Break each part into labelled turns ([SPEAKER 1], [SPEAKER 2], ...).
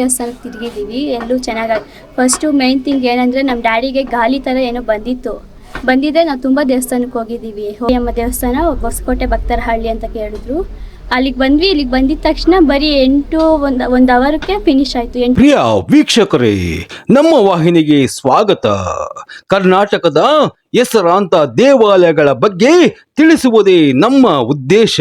[SPEAKER 1] ದೇವಸ್ಥಾನಕ್ಕೆ ತಿರುಗಿದ್ದೀವಿ, ಎಲ್ಲೂ ಚೆನ್ನಾಗಿ ಫಸ್ಟು ಮೇನ್ ಥಿಂಗ್ ಏನಂದರೆ ನಮ್ಮ ಡ್ಯಾಡಿಗೆ ಗಾಲಿ ಥರ ಏನೋ ಬಂದಿತ್ತು. ಬಂದಿದ್ದೆ ನಾವು ತುಂಬ ದೇವಸ್ಥಾನಕ್ಕೆ ಹೋಗಿದ್ದೀವಿ. ಹೋಯಮ್ಮ ದೇವಸ್ಥಾನ, ಹೊಸಕೋಟೆ ಭಕ್ತರಹಳ್ಳಿ ಅಂತ ಕೇಳಿದ್ರು. ಅಲ್ಲಿಗೆ ಬಂದ್ವಿ, ಇಲ್ಲಿಗೆ ಬಂದಿದ ತಕ್ಷಣ ಬರೀ ಎಂಟು, ಒಂದು ಒಂದು ಅವರ್ಗೆ ಫಿನಿಶ್ ಆಯಿತು. ಎಂಟು
[SPEAKER 2] ಪ್ರಿಯ ವೀಕ್ಷಕರೇ, ನಮ್ಮ ವಾಹಿನಿಗೆ ಸ್ವಾಗತ. ಕರ್ನಾಟಕದ ಹೆಸರಾಂತ ದೇವಾಲಯಗಳ ಬಗ್ಗೆ ತಿಳಿಸುವುದೇ ನಮ್ಮ ಉದ್ದೇಶ.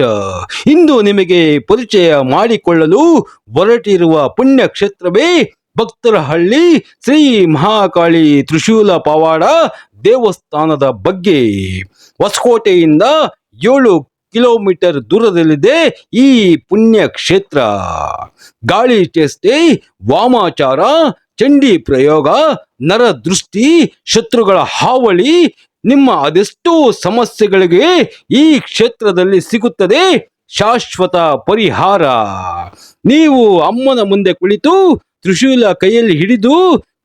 [SPEAKER 2] ಇಂದು ನಿಮಗೆ ಪರಿಚಯ ಮಾಡಿಕೊಳ್ಳಲು ಹೊರಟಿರುವ ಪುಣ್ಯ ಕ್ಷೇತ್ರವೇ ಭಕ್ತರಹಳ್ಳಿ ಶ್ರೀ ಮಹಾಕಾಳಿ ತ್ರಿಶೂಲ ಪವಾಡ ದೇವಸ್ಥಾನದ ಬಗ್ಗೆ. ಹೊಸಕೋಟೆಯಿಂದ ಏಳು ಕಿಲೋಮೀಟರ್ ದೂರದಲ್ಲಿದೆ ಈ ಪುಣ್ಯ ಕ್ಷೇತ್ರ ಗಾಳಿ ಚೇಷ್ಟೆ ವಾಮಾಚಾರ ಚಂಡಿ ಪ್ರಯೋಗ, ನರ ದೃಷ್ಟಿ, ಶತ್ರುಗಳ ಹಾವಳಿ, ನಿಮ್ಮ ಅದೆಷ್ಟೋ ಸಮಸ್ಯೆಗಳಿಗೆ ಈ ಕ್ಷೇತ್ರದಲ್ಲಿ ಸಿಗುತ್ತದೆ ಶಾಶ್ವತ ಪರಿಹಾರ. ನೀವು ಅಮ್ಮನ ಮುಂದೆ ಕುಳಿತು ತ್ರಿಶೂಲ ಕೈಯಲ್ಲಿ ಹಿಡಿದು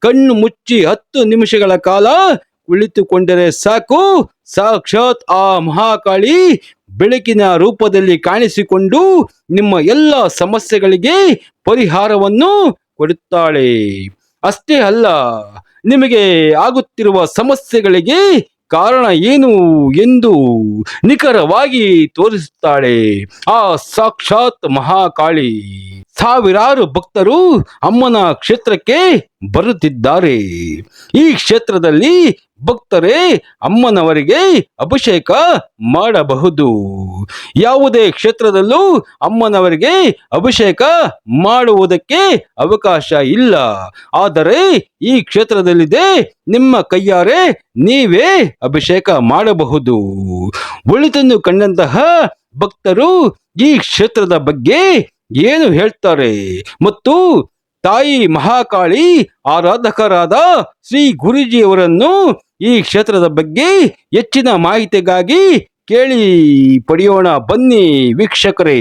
[SPEAKER 2] ಕಣ್ಣು ಮುಚ್ಚಿ ಹತ್ತು ನಿಮಿಷಗಳ ಕಾಲ ಕುಳಿತುಕೊಂಡರೆ ಸಾಕು. ಸಾಕ್ಷಾತ್ ಆ ಮಹಾಕಾಳಿ ಬೆಳಕಿನ ರೂಪದಲ್ಲಿ ಕಾಣಿಸಿಕೊಂಡು ನಿಮ್ಮ ಎಲ್ಲ ಸಮಸ್ಯೆಗಳಿಗೆ ಪರಿಹಾರವನ್ನು ಕೊಡುತ್ತಾಳೆ. ಅಷ್ಟೇ ಅಲ್ಲ ನಿಮಗೆ ಆಗುತ್ತಿರುವ ಸಮಸ್ಯೆಗಳಿಗೆ ಕಾರಣ ಏನು ಎಂದು ನಿಖರವಾಗಿ ತೋರಿಸುತ್ತಾಳೆ ಆ ಸಾಕ್ಷಾತ್ ಮಹಾಕಾಳಿ. ಸಾವಿರಾರು ಭಕ್ತರು ಅಮ್ಮನ ಕ್ಷೇತ್ರಕ್ಕೆ ಬರುತ್ತಿದ್ದಾರೆ. ಈ ಕ್ಷೇತ್ರದಲ್ಲಿ ಭಕ್ತರೇ ಅಮ್ಮನವರಿಗೆ ಅಭಿಷೇಕ ಮಾಡಬಹುದು. ಯಾವುದೇ ಕ್ಷೇತ್ರದಲ್ಲೂ ಅಮ್ಮನವರಿಗೆ ಅಭಿಷೇಕ ಮಾಡುವುದಕ್ಕೆ ಅವಕಾಶ ಇಲ್ಲ. ಆದರೆ ಈ ಕ್ಷೇತ್ರದಲ್ಲಿದೆ, ನಿಮ್ಮ ಕೈಯಾರೆ ನೀವೇ ಅಭಿಷೇಕ ಮಾಡಬಹುದು. ಒಳಿತನ್ನು ಕಂಡಂತಹ ಭಕ್ತರು ಈ ಕ್ಷೇತ್ರದ ಬಗ್ಗೆ ಏನು ಹೇಳ್ತಾರೆ? ಮತ್ತು ತಾಯಿ ಮಹಾಕಾಳಿ ಆರಾಧಕರಾದ ಶ್ರೀ ಗುರುಜಿಯವರನ್ನು ಈ ಕ್ಷೇತ್ರದ ಬಗ್ಗೆ ಹೆಚ್ಚಿನ ಮಾಹಿತಿಗಾಗಿ ಕೇಳಿ ಪಡೆಯೋಣ. ಬನ್ನಿ ವೀಕ್ಷಕರೇ.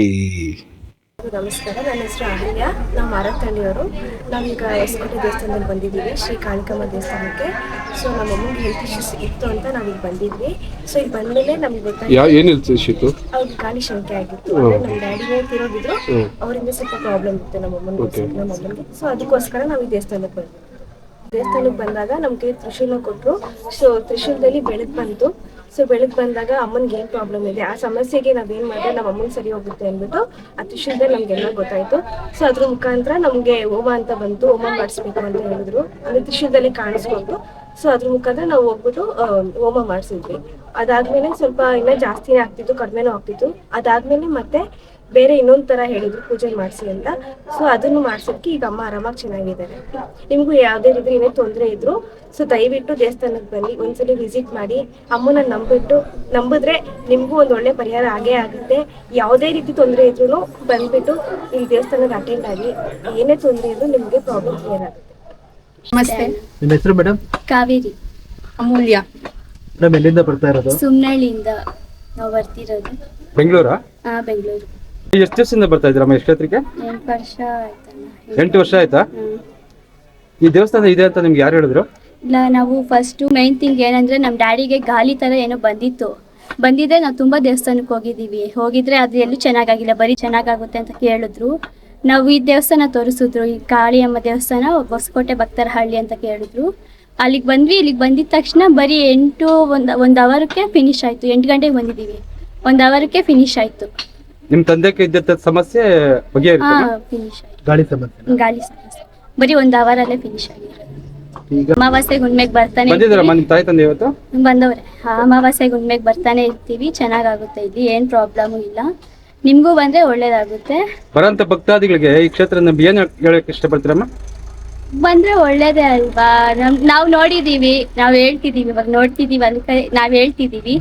[SPEAKER 3] ನಮಸ್ಕಾರ. ನನ್ನ ಹೆಸರು ಅಹಲ್ಯ ನಾವು ಮಾರತ್ತಳ್ಳಿಯವರು ನಾವೀಗ ಹೊಸಕೋಟೆ ದೇವಸ್ಥಾನದಲ್ಲಿ ಬಂದಿದ್ದೀವಿ ಶ್ರೀ ಕಾಳಿಕಮ್ಮ ದೇವಸ್ಥಾನಕ್ಕೆ. ಸೊ ನಮ್ಮ ಅಮ್ಮಂಗೆ ಹೆಲ್ತ್ ಇಶ್ಯೂಸ್ ಇತ್ತು ಅಂತ ನಾವೀಗ ಬಂದಿದ್ವಿ. ಸೊ ಈಗ ಬಂದಮೇಲೆ ನಮ್ಗೆ
[SPEAKER 4] ಶಿತು
[SPEAKER 3] ಅವ್ರಿಗೆ ಗಾಳಿ ಶಂಕೆ ಆಗಿತ್ತು. ನಮ್ಮ ಡ್ಯಾಡಿನೇ ತಿರೋಗಿದ್ರು ಅವರಿಂದ ಸ್ವಲ್ಪ ಪ್ರಾಬ್ಲಮ್ ಇತ್ತು ನಮ್ಮ ಅಮ್ಮನಿಗೆ ನಮ್ಮ ಅಮ್ಮನಿಗೆ ಸೊ ಅದಕ್ಕೋಸ್ಕರ ನಾವು ಈ ದೇವಸ್ಥಾನಕ್ಕೆ ಬಂದ್ವಿ. ದೇವಸ್ಥಾನಕ್ಕೆ ಬಂದಾಗ ನಮಗೆ ತ್ರಿಶೂಲ ಕೊಟ್ಟರು ಸೊ ತ್ರಿಶೂಲದಲ್ಲಿ ಬೆಳಕು ಬಂತು. ಸೊ ಬೆಳಕು ಬಂದಾಗ ಅಮ್ಮನಿಗೆ ಏನು ಪ್ರಾಬ್ಲಮ್ ಇದೆ? ಆ ಸಮಸ್ಯೆಗೆ ನಾವೇನು ಮಾಡಿದ್ರೆ ನಮ್ಮ ಅಮ್ಮನ ಸರಿ ಹೋಗುತ್ತೆ ಅಂದ್ಬಿಟ್ಟು ಆ ತ್ರಿಶೂಲದಲ್ಲಿ ನಮಗೆಲ್ಲ ಗೊತ್ತಾಯ್ತು. ಸೊ ಅದ್ರ ಮುಖಾಂತರ ನಮಗೆ ಹೋಮ ಅಂತ ಬಂತು. ಹೋಮ ಮಾಡಿಸ್ಬೇಕು ಅಂತ ಹೇಳಿದ್ರು. ಅಂದ್ರೆ ತ್ರಿಶೂಲದಲ್ಲಿ ಕಾಣಿಸ್ಕೊಂಡು ಸೊ ಅದ್ರ ಮುಖಾಂತರ ನಾವು ಹೋಗ್ಬಿಟ್ಟು ಹೋಮ ಮಾಡಿಸಿದ್ವಿ. ಅದಾದ್ಮೇಲೆ ಸ್ವಲ್ಪ ಇನ್ನೂ ಜಾಸ್ತಿನೇ ಆಗ್ತಿತ್ತು, ಕಡಿಮೆನೂ ಆಗ್ತಿತ್ತು. ಅದಾದ್ಮೇಲೆ ಮತ್ತೆ ಬೇರೆ ಇನ್ನೊಂದ್ ತರ ಹೇಳಿದ್ರು ಪೂಜೆ ಮಾಡಿಸಿ ಅಂತ. ಸೊ ಅದನ್ನು ಮಾಡ್ಸೋಕೆ ಈಗ ಅಮ್ಮ ಆರಾಮಾಗಿ ಚೆನ್ನಾಗಿದ್ದಾರೆ. ನಿಮ್ಗೂ ಯಾವುದೇ ರೀತಿ ಏನೇ ತೊಂದರೆ ಇದ್ರು ಸೊ ದಯವಿಟ್ಟು ದೇವಸ್ಥಾನಕ್ಕೆ ಬನ್ನಿ ಒಂದ್ಸಲಿ ವಿಸಿಟ್ ಮಾಡಿ. ಅಮ್ಮನ ನಂಬಿಟ್ಟು ನಂಬಿದ್ರೆ ನಿಮ್ಗೂ ಒಂದ್ ಒಳ್ಳೆ ಪರಿಹಾರ ಆಗೇ ಆಗುತ್ತೆ. ಯಾವುದೇ ರೀತಿ ತೊಂದರೆ ಇದ್ರು ಬಂದ್ಬಿಟ್ಟು ಈ ದೇವಸ್ಥಾನಕ್ಕೆ ಅಟೆಂಡ್ ಆಗಿ. ಏನೇ ತೊಂದರೆ ಇದ್ರು ನಿಮ್ಗೆ ಪ್ರಾಬ್ಲಮ್ ಕ್ಲಿಯರ್ ಆಗುತ್ತೆ.
[SPEAKER 5] ನಮಸ್ತೆ.
[SPEAKER 4] ನಿಮ್ಮ ಹೆಸರು ಮೇಡಮ್
[SPEAKER 1] ಕಾವೇರಿ.
[SPEAKER 5] ಅಮೂಲ್ಯ.
[SPEAKER 4] ಮೇಡಮ್ ಎಲ್ಲಿಂದ ಬರ್ತಾ ಇರೋದು?
[SPEAKER 1] ಸುಮ್ನಳ್ಳಿಯಿಂದ ನಾವು ಬರ್ತಿರೋದು.
[SPEAKER 4] ಬೆಂಗಳೂರಾ?
[SPEAKER 1] ಆ ಬೆಂಗಳೂರು.
[SPEAKER 4] ಎಷ್ಟು ದಿವಸದಿಂದ ಬರ್ತಾ ಇದ್ದೀರಮ್ಮ ಈ ಕ್ಷೇತ್ರಕ್ಕೆ?
[SPEAKER 1] ಎಂಟು ವರ್ಷ ಆಯ್ತಲ್ಲ
[SPEAKER 4] ಎಂಟು ವರ್ಷ ಆಯ್ತಾ?
[SPEAKER 1] ಹ್ಮ್.
[SPEAKER 4] ಈ ದೇವಸ್ಥಾನ ಇದೆ ಅಂತ ನಿಮ್ಗೆ ಯಾರು ಹೇಳಿದ್ರು?
[SPEAKER 1] ಇಲ್ಲ ನಾವು ಫಸ್ಟು ಮೈನ್ ಥಿಂಗ್ ಏನಂದ್ರೆ ನಮ್ಮ ಡ್ಯಾಡಿಗೆ ಗಾಲಿ ತರ ಏನೋ ಬಂದಿತ್ತು. ಬಂದಿದ್ರೆ ನಾವು ತುಂಬಾ ದೇವಸ್ಥಾನಕ್ಕೆ ಹೋಗಿದ್ದೀವಿ. ಹೋಗಿದ್ರೆ ಅದು ಎಲ್ಲೂ ಚೆನ್ನಾಗಾಗಿಲ್ಲ ಬರೀ ಚೆನ್ನಾಗಾಗುತ್ತೆ ಅಂತ ಕೇಳಿದ್ರು. ನಾವು ಈ ದೇವಸ್ಥಾನ ತೋರಿಸಿದ್ರು ಈ ಕಾಳಿಯಮ್ಮ ದೇವಸ್ಥಾನ ಹೊಸಕೋಟೆ ಭಕ್ತರಹಳ್ಳಿ ಅಂತ ಕೇಳಿದ್ರು. ಅಲ್ಲಿಗೆ ಬಂದ್ವಿ ಇಲ್ಲಿಗೆ ಬಂದಿದ ತಕ್ಷಣ ಬರೀ ಎಂಟು ಒಂದು ಒಂದು ಅವರ್ಗೆ ಫಿನಿಶ್ ಆಯಿತು. ಎಂಟು ಗಂಟೆಗೆ ಬಂದಿದ್ದೀವಿ. ಒಂದು ಅವರ್ಗೆ ಫಿನಿಶ್ ಆಯಿತು.
[SPEAKER 4] ನಿಮ್ಮ ತಂದೆ ಇದ್ದ ಸಮಸ್ಯೆ ಬಗೆಹರಿತು
[SPEAKER 1] ಹಾಂ ಫಿನಿಶ್ ಆಯಿತು.
[SPEAKER 4] ಗಾಳಿ ಸಮಸ್ಯೆ
[SPEAKER 1] ಗಾಳಿ ಸಮಸ್ಯೆ. ಬರೀ ಒಂದು ಅವರಲ್ಲೇ ಫಿನಿಶ್ ಆಗಿದೆ
[SPEAKER 4] ಈಗ?
[SPEAKER 1] ಅಮಾವಾಸ್ಯೆ ಬರ್ತಾನೆ ಇರ್ತೀವಿ.
[SPEAKER 4] ನಿಮ್ಮ ತಾಯಿ ತಂದೆ ಇವತ್ತು?
[SPEAKER 1] ಬಂದವ್ರೆ. ಅಮಾವಾಸ್ಯೆಗೆ ಗುಂಡ್ಮೆಗ್ ಬರ್ತಾನೆ ಇರ್ತೀವಿ. ಚೆನ್ನಾಗಾಗುತ್ತೆ ಇಲ್ಲಿ ಏನ್ ಪ್ರಾಬ್ಲಮ್ ಇಲ್ಲ. ನಿಮ್ಗೂ ಬಂದ್ರೆ ಒಳ್ಳೇದಾಗುತ್ತೆ.
[SPEAKER 4] ಬರಂತ ಭಕ್ತಾದಿಗಳಿಗೆ ಈ ಕ್ಷೇತ್ರ ನಮ್ಗೆ ಏನು ಇಷ್ಟ ಇಷ್ಟಪಡ್ತೀರಮ್ಮ?
[SPEAKER 1] ಬಂದ್ರೆ ಒಳ್ಳೇದೇ ಅಲ್ವಾ? ನಮ್ ನಾವ್ ನೋಡಿದೀವಿ ನಾವ್ ಹೇಳ್ತಿದೀವಿ ಇವಾಗ ನೋಡ್ತಿದೀವಿ ಅಂತ ನಾವ್ ಹೇಳ್ತಿದೀವಿ.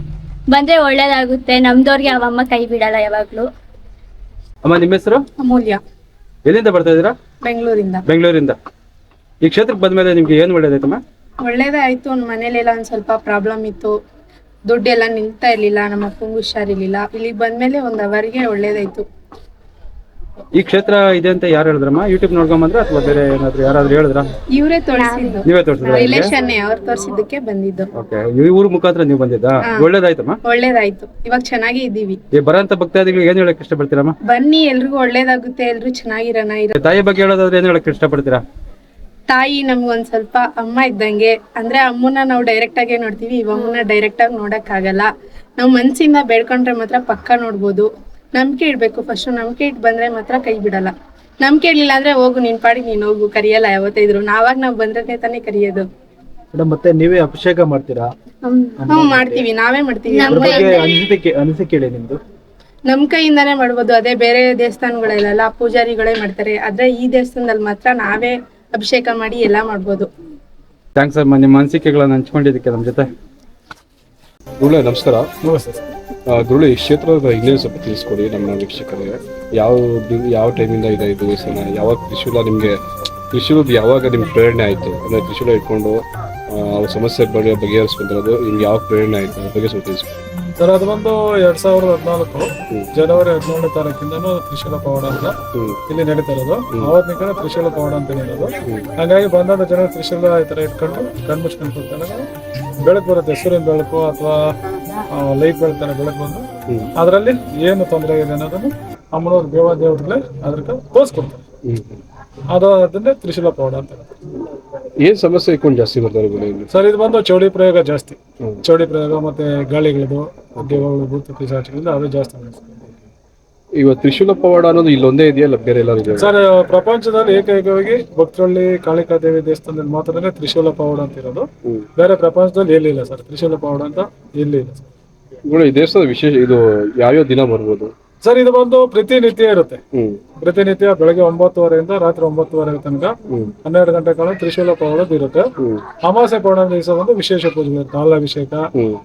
[SPEAKER 1] ಬಂದ್ರೆ ಬಂದರೆ ಒಳ್ಳೇದಾಗುತ್ತೆ. ನಮ್ದವ್ರಿಗೆ ಅವಮ್ಮ ಕೈ ಬಿಡಲ್ಲ ಯಾವಾಗಲೂ.
[SPEAKER 4] ಅಮ್ಮ ನಿಮ್ಮ ಹೆಸರು?
[SPEAKER 5] ಅಮೂಲ್ಯ.
[SPEAKER 4] ಎಲ್ಲಿಂದ ಬರ್ತಾ ಇದೀರಾ
[SPEAKER 5] ಬೆಂಗಳೂರಿಂದ.
[SPEAKER 4] ಬೆಂಗಳೂರಿಂದ. ಈ ಕ್ಷೇತ್ರಕ್ಕೆ ಬಂದ್ಮೇಲೆ ನಿಮ್ಗೆ ಏನ್ ಒಳ್ಳೇದಾಯ್ತಮ್ಮ
[SPEAKER 5] ಒಳ್ಳೇದೇ ಆಯ್ತು. ಒಂದ್ ಮನೇಲೆಲ್ಲ ಒಂದ್ ಸ್ವಲ್ಪ ಪ್ರಾಬ್ಲಮ್ ಇತ್ತು. ದುಡ್ಡೆಲ್ಲ ನಿಲ್ತಾ ಇರ್ಲಿಲ್ಲ. ನಮ್ಮ ಅಪ್ಪಂಗೂ ಹುಷಾರಿರ್ಲಿಲ್ಲ. ಇಲ್ಲಿಗೆ ಬಂದ್ಮೇಲೆ ಒಂದ್ ಅವರಿಗೆ ಒಳ್ಳೇದಾಯ್ತು.
[SPEAKER 4] ಈ ಕ್ಷೇತ್ರ ಇದೆ ಅಂತ ಯಾರು ಹೇಳಿದ್ರಮ್ಮ? ಯೂಟ್ಯೂಬ್ ನೋಡ್ಕೊಂಬಂದ್ರೆ ಅಥವಾ ಬೇರೆ ಏನಾದ್ರು ಯಾರಾದ್ರೂ ಹೇಳಿದ್ರ?
[SPEAKER 5] ಇವರೇ ತೋರಿಸಿದ್ದು.
[SPEAKER 4] ನೀವೇ ತೋರಿಸಿದ್ರ?
[SPEAKER 5] ರಿಲೇಷನ್ ಅವ್ರು ತೋರಿಸಿದ್ದಕ್ಕೆ ಬಂದಿದ್ದು.
[SPEAKER 4] ಓಕೆ. ಈ ಊರ್ ಮುಖಾಂತರ ನೀವು ಬಂದಿದ್ದಾ? ಒಳ್ಳೇದಾಯ್ತಮ್ಮ?
[SPEAKER 5] ಒಳ್ಳೇದಾಯ್ತು. ಇವಾಗ ಚೆನ್ನಾಗಿ ಇದ್ದೀವಿ.
[SPEAKER 4] ಈ ಬರಂತ ಭಕ್ತಾದಿಗಳಿಗೆ ಏನ್ ಹೇಳಕ್ ಇಷ್ಟಪಡ್ತೀರಮ್ಮ?
[SPEAKER 5] ಬನ್ನಿ ಎಲ್ರಿಗೂ ಒಳ್ಳೇದಾಗುತ್ತೆ ಎಲ್ರು ಚೆನ್ನಾಗಿರೋಣ ಇರ
[SPEAKER 4] ತಾಯಿ ಬಗ್ಗೆ ಹೇಳೋದಾದ್ರೆ ಏನ್ ಹೇಳಕ್ ಇಷ್ಟಪಡ್ತೀರಾ?
[SPEAKER 5] ತಾಯಿ ನಮ್ಗೊಂದ್ ಸ್ವಲ್ಪ ಅಮ್ಮ ಇದ್ದಂಗೆ ಅಂದ್ರೆ ಅಮ್ಮನ ನಾವು ಡೈರೆಕ್ಟ್ ಆಗೇ ನೋಡ್ತೀವಿ ಇವ ಅಮ್ಮನ ಡೈರೆಕ್ಟ್ ಆಗಿ ನೋಡಕ್ ಆಗಲ್ಲ ನಾವು ಮನ್ಸಿಂದ ಬೇಡ್ಕೊಂಡ್ರೆ ಮಾತ್ರ ಪಕ್ಕ ನೋಡ್ಬೋದು. ನಂಬಿಕೆ ಇಡ್ಬೇಕು. ಫಸ್ಟ್ ನಂಬಿಕೆ ಇಟ್ ಬಂದ್ರೆ ಮಾತ್ರ ಕೈ ಬಿಡಲ್ಲ. ನಂಬಿಕೆ ಇರ್ಲಿಲ್ಲ ಅಂದ್ರೆ ಹೋಗು ನಿನ್ ಪಾಡಿ ನೀನ್ ಹೋಗು. ಕರಿಯಲ್ಲ ಯಾವತ್ತೇ ಇದ್ರು ನಾವಾಗ ನಾವ್ ಬಂದ್ರೆ ತಾನೇ ಕರಿಯೋದು.
[SPEAKER 6] ಮೇಡಮ್ ಮತ್ತೆ ನೀವೇ ಅಭಿಷೇಕ ಮಾಡ್ತೀರಾ?
[SPEAKER 5] ಹ್ಮ್. ಮಾಡ್ತೀವಿ. ನಾವೇ ಮಾಡ್ತೀವಿ.
[SPEAKER 6] ಅದ್ರ ಬಗ್ಗೆ ಅನಿಸಿಕೆ ಅನಿಸಿಕೆ ಹೇಳಿ ನಿಮ್ದು.
[SPEAKER 5] ನಮ್ ಕೈಯಿಂದಾನೇ ಮಾಡ್ಬೋದು. ಅದೇ ಬೇರೆ ದೇವಸ್ಥಾನಗಳೆಲ್ಲ ಪೂಜಾರಿಗಳೇ ಮಾಡ್ತಾರೆ. ಆದ್ರೆ ಈ ದೇವಸ್ಥಾನದಲ್ಲಿ ಮಾತ್ರ ನಾವೇ ಅಭಿಷೇಕ ಮಾಡಿ ಎಲ್ಲಾ ಮಾಡ್ಬೋದು.
[SPEAKER 4] ಥ್ಯಾಂಕ್ಸ್ ಅಮ್ಮ. ನಿಮ್ಮ ಅನಿಸಿಕೆಗಳನ್ನ ಹಂಚ್ಕೊಂಡಿದ್ದಕ್ಕೆ ನಮ್ಮ ಜೊತೆ.
[SPEAKER 7] ನಮಸ್ಕಾರ. ಆ, ಗುರುಳೆ ಕ್ಷೇತ್ರದ ಇನ್ನೇನು ಸ್ವಲ್ಪ ತಿಳಿಸ್ಕೊಡಿ ನಮ್ಮ ವೀಕ್ಷಕರಿಗೆ. ಯಾವ ಯಾವ ಟೈಮಿಂದ ಇದೆ ಇದು ದೇವಸ್ಥಾನ ಯಾವಾಗ ತ್ರಿಶೂಲ ನಿಮಗೆ ತ್ರಿಶೂಲದ ಯಾವಾಗ ನಿಮ್ಗೆ ಪ್ರೇರಣೆ ಆಯಿತು? ಅಂದರೆ ತ್ರಿಶೂಲ ಇಟ್ಕೊಂಡು ಆ, ಅವ್ರ ಸಮಸ್ಯೆ ಬಗ್ಗೆ ಬಗೆಹರಿಸ್ಕೊಂತಿರೋದು ನಿಮ್ಗೆ ಯಾವಾಗ ಪ್ರೇರಣೆ ಆಯಿತು? ಅದ್ರ ಬಗ್ಗೆ ಸ್ವಲ್ಪ ತಿಳಿಸ್ಕೊಡಿ.
[SPEAKER 8] ಸರ್ ಅದು ಬಂದು ಎರಡ್ ಸಾವಿರದ ಹದಿನಾಲ್ಕು ಜನವರಿ ಹದಿನೇಳನೇ ತಾರೀಕಿಂದನೂ ತ್ರಿಶೂಲ ಪವಾಡ ಅಂತ ಇಲ್ಲಿ ನಡೀತಾ ಇರೋದು ಅವತ್ತಿನ ತ್ರಿಶೂಲ ಪವಾಡ ಅಂತ ಹೇಳೋದು. ಹಾಗಾಗಿ ಬಂದಂತ ಜನ ತ್ರಿಶೂಲ ಈ ತರ ಇಟ್ಕೊಂಡು ಕಣ್ಮುಚ್ಕೊಂಡು ಬೆಳಕು ಬರುತ್ತೆ ಹೆಸರಿನ ಬೆಳಕು ಅಥವಾ ಲೈಟ್ ಬೆಳತಾನೆ ಬೆಳಕು ಬಂದು ಅದರಲ್ಲಿ ಏನು ತೊಂದರೆ ಇದೆ ಅನ್ನೋದನ್ನು ಅಮ್ಮನವ್ರ ದೇವಾದೇವರುಗಳೇ ಅದಕ್ಕೆ ತೋರಿಸ್ಕೊಡ್ತಾರೆ. ಅದು ಅದನ್ನೇ ತ್ರಿಶೂಲ ಪೌಡ ಅಂತ.
[SPEAKER 7] ಏನ್ ಸಮಸ್ಯೆ ಇಕ್ಕೊಂಡು ಜಾಸ್ತಿ ಬರ್ತಾರೆ
[SPEAKER 8] ಸರ್ ಇದು ಬಂದು ಚೌಡಿ ಪ್ರಯೋಗ ಜಾಸ್ತಿ. ಚೌಡಿ ಪ್ರಯೋಗ ಮತ್ತೆ ಗಾಳಿಗಳದು ದೇವಗಳು ಭೂತ ಪಿಸಾಚಿಗಳಿಂದ ಅದು ಜಾಸ್ತಿ.
[SPEAKER 7] ಇವಾಗ ತ್ರಿಶೂಲ ಪವಾಡ ಅನ್ನೋದು ಇಲ್ಲೊಂದೇ ಇದೆಯಲ್ಲ ಬೇರೆ ಎಲ್ಲರೂ ಇದೆ
[SPEAKER 8] ಸರ್ ಪ್ರಪಂಚದಲ್ಲಿ ಏಕೈಕವಾಗಿ ಭಕ್ತರಳ್ಳಿ ಕಾಳಿಕಾ ದೇವಿ ದೇವಸ್ಥಾನದಲ್ಲಿ ಮಾತ್ರನೇ ತ್ರಿಶೂಲ ಪವಾಡ ಅಂತ ಇರೋದು. ಬೇರೆ ಪ್ರಪಂಚದಲ್ಲಿ ಎಲ್ಲಿಲ್ಲ ಸರ್ ತ್ರಿಶೂಲ ಪವಾಡ ಅಂತ ಎಲ್ಲಿ ಇಲ್ಲ ಸರ್.
[SPEAKER 7] ಈ ದೇವಸ್ಥಾನದ ವಿಶೇಷ ಇದು ಯಾವ್ಯಾವ ದಿನ ಬರ್ಬೋದು?
[SPEAKER 8] ಸರ್ ಇದು ಬಂದು ಪ್ರತಿನಿತ್ಯ ಇರುತ್ತೆ. ಪ್ರತಿನಿತ್ಯ ಬೆಳಗ್ಗೆ ಒಂಬತ್ತುವರೆಯಿಂದ ರಾತ್ರಿ ಒಂಬತ್ತುವರೆ ತನಕ ಹನ್ನೆರಡು ಗಂಟೆ ಕಾಲ ತ್ರಿಶೂಲ ಪವಾಡದ್ದು ಇರುತ್ತೆ. ಅಮಾಸೆ ಪೌರ್ಣಮಿ ದಿವಸ ಒಂದು ವಿಶೇಷ ಪೂಜೆ ಇರುತ್ತೆ. ಹಾಲಾಭಿಷೇಕ.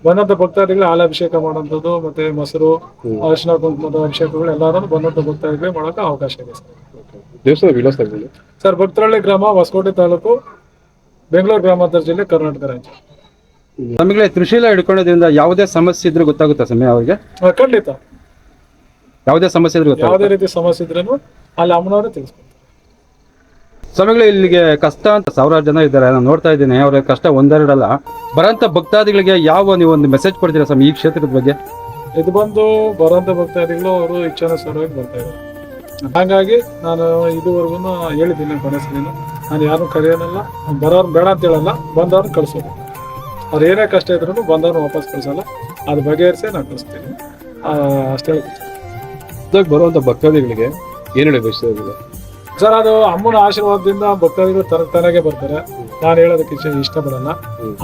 [SPEAKER 8] ಬಂದಂತ ಭಕ್ತಾದಿಗಳು ಹಾಲಾಭಿಷೇಕ ಮಾಡುವಂಥದ್ದು ಮತ್ತೆ ಮೊಸರು ಅರಿಶಿನ ಕುಂಕುಮದ ಅಭಿಷೇಕಗಳು ಎಲ್ಲಾರು ಬಂದಂತ ಭಕ್ತಾದಿಗಳು ಮಾಡೋಕೆ ಅವಕಾಶ ಇದೆ ಸರ್.
[SPEAKER 7] ದೇವಸ್ಥಾನ ವಿಳಾಸ
[SPEAKER 8] ಸರ್ ಭಕ್ತರಳ್ಳಿ ಗ್ರಾಮ ಹೊಸಕೋಟೆ ತಾಲೂಕು ಬೆಂಗಳೂರು ಗ್ರಾಮಾಂತರ ಜಿಲ್ಲೆ ಕರ್ನಾಟಕ ರಾಜ್ಯ.
[SPEAKER 4] ನಮಗೆ ತ್ರಿಶೀಲ ಹಿಡ್ಕೊಳ್ಳೋದ್ರಿಂದ ಯಾವುದೇ ಸಮಸ್ಯೆ ಇದ್ರೆ ಗೊತ್ತಾಗುತ್ತಾ ಸಮಯ ಅವರಿಗೆ?
[SPEAKER 8] ಖಂಡಿತ.
[SPEAKER 4] ಯಾವುದೇ ಸಮಸ್ಯೆ ಇದ್ರೆ ಗೊತ್ತಾಗುತ್ತೆ.
[SPEAKER 8] ಯಾವುದೇ ರೀತಿ ಸಮಸ್ಯೆ ಇದ್ರೂ ಅಲ್ಲಿ ಅಮ್ಮನವರೇ ತಿಳಿಸ್ಕೊಡ್ತಾರೆ
[SPEAKER 4] ಸ್ವಾಮಿಗಳು ಇಲ್ಲಿಗೆ ಕಷ್ಟ ಅಂತ ಸಾವಿರಾರು ಜನ ಇದ್ದಾರೆ. ನಾನು ನೋಡ್ತಾ ಇದ್ದೀನಿ. ಅವ್ರ ಕಷ್ಟ ಒಂದೆರಡಲ್ಲ. ಬರಂತ ಭಕ್ತಾದಿಗಳಿಗೆ ಯಾವ ನೀವು ಒಂದು ಮೆಸೇಜ್ ಕೊಡ್ತೀರಾ ಸ್ವಾಮಿ ಈ ಕ್ಷೇತ್ರದ ಬಗ್ಗೆ?
[SPEAKER 8] ಇದು ಬಂದು ಬರೋಂಥ ಭಕ್ತಾದಿಗಳು ಅವರು ಇಚ್ಛಾನುಸಾರವಾಗಿ ಬರ್ತಾ ಇದ್ದಾರೆ. ಹಾಗಾಗಿ ನಾನು ಇದುವರೆಗೂ ಹೇಳಿದ್ದೀನಿ ಕೊನೆ ಸಲಿನ ನಾನು ಯಾರು ಕರೆಯೋನಲ್ಲ. ಬರೋರು ಬೇಡ ಅಂತ ಹೇಳಲ್ಲ. ಬಂದವ್ರನ್ನ ಕಳಿಸೋದು. ಅವ್ರು ಏನೇ ಕಷ್ಟ ಇದ್ರೂ ಬಂದವ್ರನ್ನ ವಾಪಸ್ ಕಳಿಸಲ್ಲ. ಅದು ಬಗೆಹರಿಸಿ ನಾನು ಕಳಿಸ್ತೀನಿ. ಆ, ಅಷ್ಟೇ ಹೇಳ್ತೀನಿ.
[SPEAKER 7] ಇದಾಗ ಬರುವಂತ ಭಕ್ತಾದಿಗಳಿಗೆ ಏನ್ ಹೇಳಿ ಬಯಸ್ತಾ
[SPEAKER 8] ಸರ್ ಅದು ಅಮ್ಮನ ಆಶೀರ್ವಾದದಿಂದ ಭಕ್ತಾದಿಗಳು ತರ ತನಗೆ ಬರ್ತಾರೆ. ನಾನು ಹೇಳೋದಕ್ಕೆ ಇಷ್ಟ ಇಷ್ಟಪಡಲ್ಲ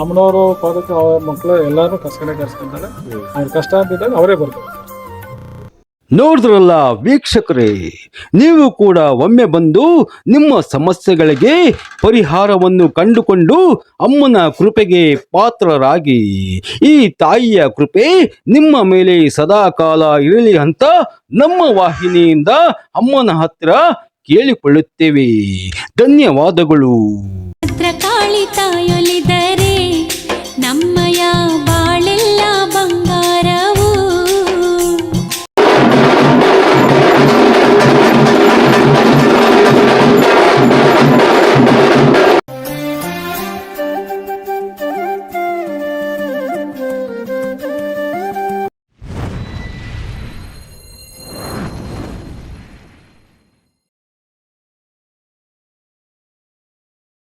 [SPEAKER 8] ಅಮ್ಮನವರು ಪಾದಕ್ಕೆ ಅವ್ರ ಮಕ್ಕಳು ಎಲ್ಲಾರು ಕಸ್ಕೊಂಡೇ ಕರ್ಸ್ಕೊಂತಾರೆ. ಅವ್ರ ಕಷ್ಟ ಅಂತಿದ್ದಾಗ ಅವರೇ ಬರ್ತಾರೆ.
[SPEAKER 2] ನೋಡಿದ್ರಲ್ಲ ವೀಕ್ಷಕರೇ, ನೀವು ಕೂಡ ಒಮ್ಮೆ ಬಂದು ನಿಮ್ಮ ಸಮಸ್ಯೆಗಳಿಗೆ ಪರಿಹಾರವನ್ನು ಕಂಡುಕೊಂಡು ಅಮ್ಮನ ಕೃಪೆಗೆ ಪಾತ್ರರಾಗಿ, ಈ ತಾಯಿಯ ಕೃಪೆ ನಿಮ್ಮ ಮೇಲೆ ಸದಾಕಾಲ ಇರಲಿ ಅಂತ ನಮ್ಮ ವಾಹಿನಿಯಿಂದ ಅಮ್ಮನ ಹತ್ತಿರ ಕೇಳಿಕೊಳ್ಳುತ್ತೇವೆ. ಧನ್ಯವಾದಗಳು.